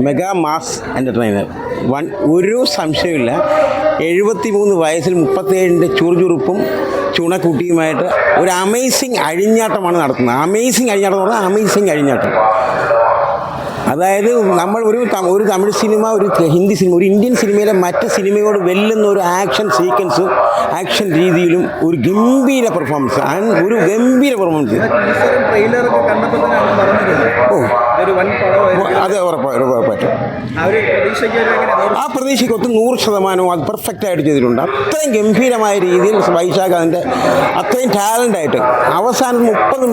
Mega mass entertainer one ഒരു സംശയമില്ല എഴുപത്തി മൂന്ന് വയസ്സിൽ മുപ്പത്തേഴിന്റെ ചുറുചുറുപ്പും ചുണക്കുട്ടിയുമായിട്ട് ഒരു അമേസിങ് അഴിഞ്ഞാട്ടമാണ് നടത്തുന്നത്. അമേസിങ് അഴിഞ്ഞാട്ടം എന്ന് പറഞ്ഞാൽ അമേസിങ് അഴിഞ്ഞാട്ടം. അതായത് നമ്മൾ ഒരു ഒരു തമിഴ് സിനിമ ഒരു ഹിന്ദി സിനിമ ഒരു ഇന്ത്യൻ സിനിമയിലെ മറ്റ് സിനിമയോട് വെല്ലുന്ന ഒരു ആക്ഷൻ സീക്വൻസും ആക്ഷൻ രീതിയിലും ഒരു ഗംഭീര പെർഫോമൻസ് ഒരു ഗംഭീര പെർഫോമൻസ് ഓ. അതെ ഉറപ്പായിട്ടും. ആ പ്രതീക്ഷയ്ക്ക് ഒരു എങ്ങനെ ആ പ്രതീക്ഷയ്ക്ക് ഒത്ത് നൂറ് ശതമാനവും അത് പെർഫെക്റ്റ് ആയിട്ട് ചെയ്തിട്ടുണ്ട്. അത്രയും ഗംഭീരമായ രീതിയിൽ വൈശാഖ് അതിന്റെ അത്രയും ടാലന്റ് ആയിട്ട് അവസാനം മുപ്പത്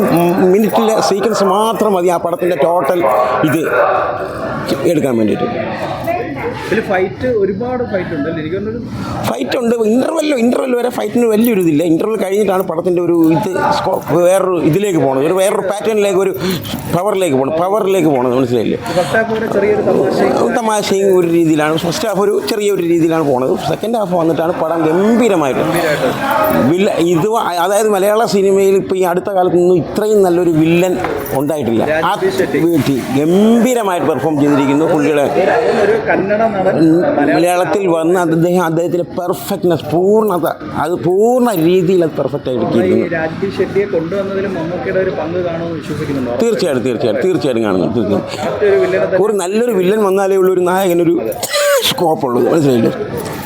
മിനിറ്റിലെ സീക്വൻസ് മാത്രം മതി ആ പടത്തിന്റെ ടോട്ടൽ ഇത് എടുക്കാൻ വേണ്ടിയിട്ട്. ഇതിൽ ഫൈറ്റ് ഒരുപാട് ഫൈറ്റ് ഉണ്ട് എനിക്ക് ഫൈറ്റ് ഉണ്ട്. ഇന്റർവെല്ലോ ഇന്റർവെൽ വരെ ഫൈറ്റിന് വലിയൊരു ഇതില്ല ഇന്റർവെൽ കഴിഞ്ഞിട്ടാണ് പടത്തിന്റെ ഒരു ഇത് വേറൊരു ഇതിലേക്ക് പോകുന്നത് ഒരു വേറൊരു പാറ്റേണിലേക്ക് ഒരു പവറിലേക്ക് പോകണം പവറിലേക്ക് പോകണം മനസ്സിലായില്ലേ? തമാശയും. ഒരു രീതിയിലാണ്. ഫസ്റ്റ് ഹാഫ് ഒരു ചെറിയൊരു രീതിയിലാണ് പോണത്. സെക്കൻഡ് ഹാഫ് വന്നിട്ടാണ് പടം ഗംഭീരമായിട്ട്. വില്ല ഇത് അതായത് മലയാള സിനിമയിൽ ഇപ്പോൾ ഈ അടുത്ത കാലത്തൊന്നും ഇത്രയും നല്ലൊരു വില്ലൻ ഉണ്ടായിട്ടില്ല. ആ ഗംഭീരമായിട്ട് പെർഫോം ചെയ്തിരിക്കുന്നു പുള്ളിയുടെ കന്നഡ മലയാളത്തിൽ വന്ന് അദ്ദേഹം അദ്ദേഹത്തിന്റെ പെർഫെക്റ്റ്നെസ് പൂർണത അത് പൂർണ രീതിയിൽ അത് പെർഫെക്റ്റ് ആയിരിക്കും ഷെട്ടിയെ കൊണ്ടുവന്നതിൽ മമ്മൂക്കയുടെ ഒരു പങ്ക് കാണുമെന്ന് വിശ്വസിക്കുന്നുണ്ടോ? തീർച്ചയായിട്ടും തീർച്ചയായിട്ടും തീർച്ചയായിട്ടും കാണുന്നു ഒരു നല്ലൊരു വില്ലൻ വന്നാലേ ഉള്ളൂ ഒരു നായകനൊരു സ്കോപ്പ് ഉള്ളത് മനസ്സിലായില്ലേ?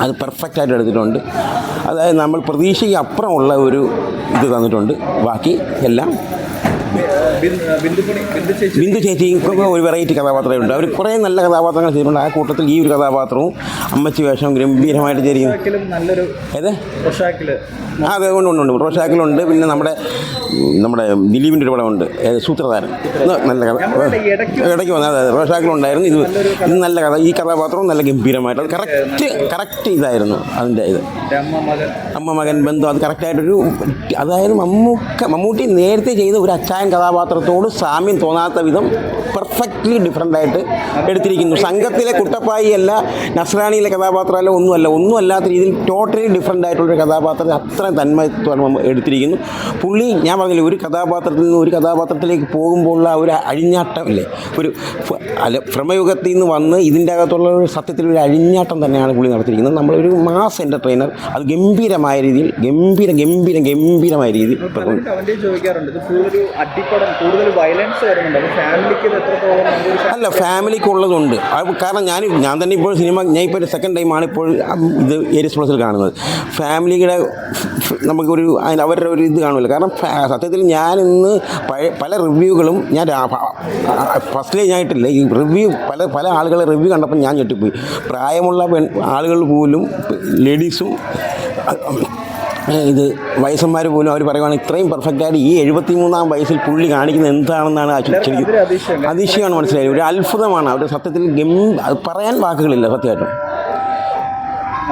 അത് പെർഫെക്റ്റ് ആയിട്ട് എടുത്തിട്ടുണ്ട്. അതായത് നമ്മൾ പ്രതീക്ഷയ്ക്ക് അപ്പുറമുള്ള ഒരു ഇത് തന്നിട്ടുണ്ട്. ബാക്കി എല്ലാം ബിന്ദു ബിന്ദുപണി ബിന്ദു ചേച്ചി ഇപ്പോൾ ചേച്ചിയും ഒക്കെ ഒരു വെറൈറ്റി കഥാപാത്രമേ ഉണ്ട് അവർ കുറേ നല്ല കഥാപാത്രങ്ങൾ ചെയ്തിട്ടുണ്ട്. ആ കൂട്ടത്തിൽ ഈ ഒരു കഥാപാത്രവും അമ്മച്ചി വേഷം ഗംഭീരമായിട്ട് ചെയ്യും റോഷാക്കിലും നല്ലൊരു ഏത്? അതെ ഉണ്ട് ഉണ്ട് ഉണ്ട്. റോഷാക്കിലുണ്ട് പിന്നെ നമ്മുടെ നമ്മുടെ ദിലീപിന്റെ ഒരു പടമുണ്ട്. സൂത്രധാരൻ. നല്ല കഥ. ഇടയ്ക്ക് ഇടയ്ക്ക് അതെ റോഷാക്കിലുണ്ടായിരുന്നു ഇത് ഇത് നല്ല കഥ. ഈ കഥാപാത്രവും നല്ല ഗംഭീരമായിട്ട്. അത് കറക്റ്റ് കറക്റ്റ് ഇതായിരുന്നു അതിന്റെ ഇത്. അമ്മ മകൻ. ബന്ധം അത് കറക്റ്റായിട്ടൊരു അതായത് മമ്മൂക്ക മമ്മൂട്ടി നേരത്തെ ചെയ്ത ഒരു അച്ചായൻ കഥാപാത്രത്തോട് സാമ്യം തോന്നാത്ത വിധം പെർഫെക്റ്റ്ലി ഡിഫറെന്റ് ആയിട്ട് എടുത്തിരിക്കുന്നു. സംഘത്തിലെ കുട്ടപ്പായി അല്ല നസ്രാണിയിലെ കഥാപാത്രമല്ല ഒന്നുമല്ല. ഒന്നുമല്ലാത്ത രീതിയിൽ ടോട്ടലി ഡിഫറെന്റ് ആയിട്ടുള്ളൊരു കഥാപാത്രത്തെ അത്ര തന്മയത്വം എടുത്തിരിക്കുന്നു. പുള്ളി ഞാൻ പറഞ്ഞില്ലേ ഒരു കഥാപാത്രത്തിൽ നിന്ന് ഒരു കഥാപാത്രത്തിലേക്ക് പോകുമ്പോഴുള്ള ഒരു അഴിഞ്ഞാട്ടം ഇല്ലേ? ഒരു അല്ല ഭ്രമയുഗത്തിൽ നിന്ന് വന്ന് ഇതിന്റെ അകത്തുള്ള ഒരു സത്യത്തിൽ ഒരു അഴിഞ്ഞാട്ടം തന്നെയാണ് പുള്ളി നടത്തിയിരിക്കുന്നത്. നമ്മളൊരു മാസ് എന്റർടൈനർ അത് ഗംഭീരമായ രീതിയിൽ ഗംഭീര ഗംഭീര ഗംഭീരമായ രീതിയിൽ അല്ല ഫാമിലിക്ക് ഉള്ളതുണ്ട് കാരണം ഞാൻ ഞാൻ തന്നെ ഇപ്പോൾ സിനിമ ഞാൻ ഇപ്പോൾ സെക്കൻഡ് ടൈമാണ് ഇപ്പോൾ ഇത് ഏരിയസ് പ്ലസിൽ കാണുന്നത്. ഫാമിലിയുടെ നമുക്കൊരു അതിന് അവരുടെ ഒരു ഇത് കാണുമല്ലോ. കാരണം സത്യത്തിൽ ഞാൻ ഇന്ന് പല റിവ്യൂകളും ഞാൻ ഫസ്റ്റിലേ ഞാനിട്ടില്ല ഈ റിവ്യൂ പല പല ആളുകളെ റിവ്യൂ കണ്ടപ്പോൾ ഞാൻ ഞെട്ടിപ്പോയി. പ്രായമുള്ള പെൺ ആളുകൾ പോലും ലേഡീസും ഇത് വയസ്സന്മാർ പോലും അവർ പറയുവാണ് ഇത്രയും പെർഫെക്റ്റ് ആയിട്ട് ഈ എഴുപത്തി മൂന്നാം വയസ്സിൽ പുള്ളി കാണിക്കുന്നത് എന്താണെന്നാണ് ശരിക്കും അതിശയം അതിശയമാണ് മനസ്സിലായത്. ഒരു അത്ഭുതമാണ്. അവരുടെ സത്യത്തിൽ ഗംഭീ പറയാൻ വാക്കുകളില്ല സത്യമായിട്ടും.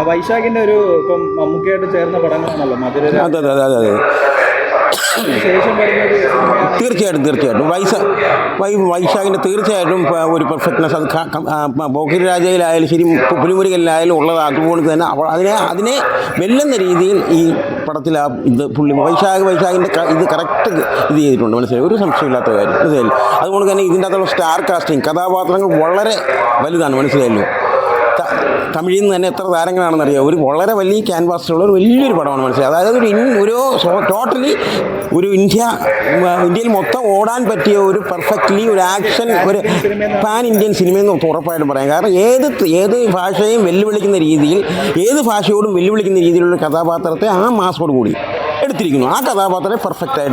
വൈശാഖിന്റെ ഒരു ഇപ്പം മമ്മൂക്കയായിട്ട് ചേർന്ന പടങ്ങളാണല്ലോ അതെ അതെ അതെ അതെ. തീർച്ചയായിട്ടും തീർച്ചയായിട്ടും. വൈശ വൈ വൈശാഖിന്റെ തീർച്ചയായിട്ടും ഒരു പെർഫെക്റ്റ്നെസ് അത് പോക്കിരി രാജയിലായാലും ശരി പുലിമുരുകനിലായാലും ഉള്ളത് അതുപോലെ തന്നെ അവ അതിനെ അതിനെ വെല്ലുന്ന രീതിയിൽ ഈ പടത്തിൽ ആ ഇത് പുള്ളി വൈശാഖ് വൈശാഖിന്റെ ഇത് കറക്റ്റ് ഇത് ചെയ്തിട്ടുണ്ട്. മനസ്സിലായി? ഒരു സംശയമില്ലാത്ത കാര്യം. മനസ്സിലായി അതുകൊണ്ട് തന്നെ ഇതിന്റെ അകത്തുള്ള സ്റ്റാർ കാസ്റ്റിംഗ് കഥാപാത്രങ്ങൾ വളരെ വലുതാണ്. മനസ്സിലായല്ലോ? തമിഴിൽ നിന്ന് തന്നെ എത്ര താരങ്ങളാണെന്നറിയാം? ഒരു വളരെ വലിയ ക്യാൻവാസിലുള്ള ഒരു വലിയൊരു പടമാണ് മനസ്സിലായത് അതായത് ഒരു ഒരു ടോട്ടലി ഒരു ഇന്ത്യ ഇന്ത്യയിൽ മൊത്തം ഓടാൻ പറ്റിയ ഒരു പെർഫെക്റ്റ്ലി ഒരു ആക്ഷൻ ഒരു പാൻ ഇന്ത്യൻ സിനിമ എന്ന് ഉറപ്പായിട്ടും പറയാം. കാരണം ഏത് ഏത് ഭാഷയും വെല്ലുവിളിക്കുന്ന രീതിയിൽ ഏത് ഭാഷയോടും വെല്ലുവിളിക്കുന്ന രീതിയിലുള്ള കഥാപാത്രത്തെ ആ മാസോട് കൂടി എടുത്തിരിക്കുന്നു. ആ കഥാപാത്രത്തെ പെർഫെക്റ്റ് ആയിട്ട്